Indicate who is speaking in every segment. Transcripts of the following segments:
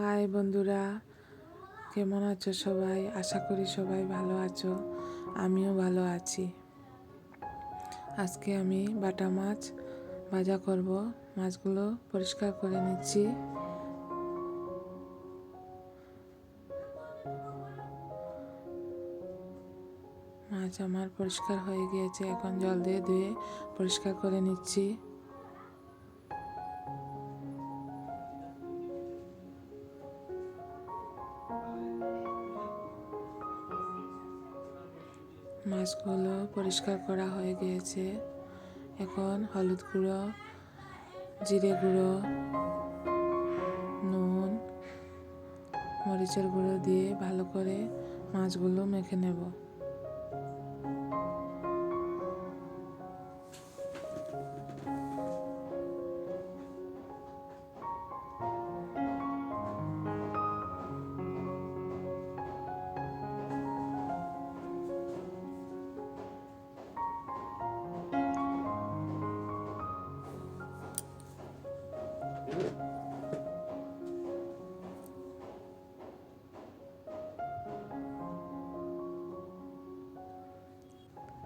Speaker 1: High বন্ধুরা, কেমন আছো সবাই? আশা করি সবাই ভালো আছো। আমিও ভালো আছি। আজকে আমি বাটা মাছ ভাজা করব। মাছগুলো পরিষ্কার করে নিচ্ছি। মাছ আমার পরিষ্কার হয়ে গিয়েছে। এখন জল দিয়ে ধুয়ে পরিষ্কার করে নিচ্ছি। মাছগুলো পরিষ্কার করা হয়ে গিয়েছে। এখন হলুদ গুঁড়ো, জিরে গুঁড়ো, নুন, মরিচের গুঁড়ো দিয়ে ভালো করে মাছগুলো মেখে নেব।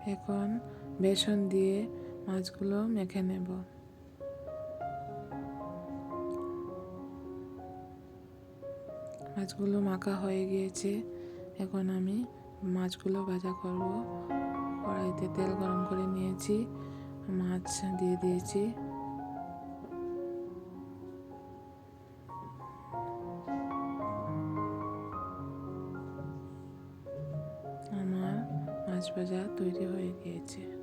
Speaker 1: এখন বেসন দিয়ে মাছগুলো মেখে নেব। মাছগুলো মাখা হয়ে গিয়েছে। এখন আমি মাছগুলো ভাজা করব। কড়াইতে তেল গরম করে নিয়েছি। মাছ দিয়ে দিয়েছি। মাছ ভাজা তৈরি হয়ে গিয়েছে।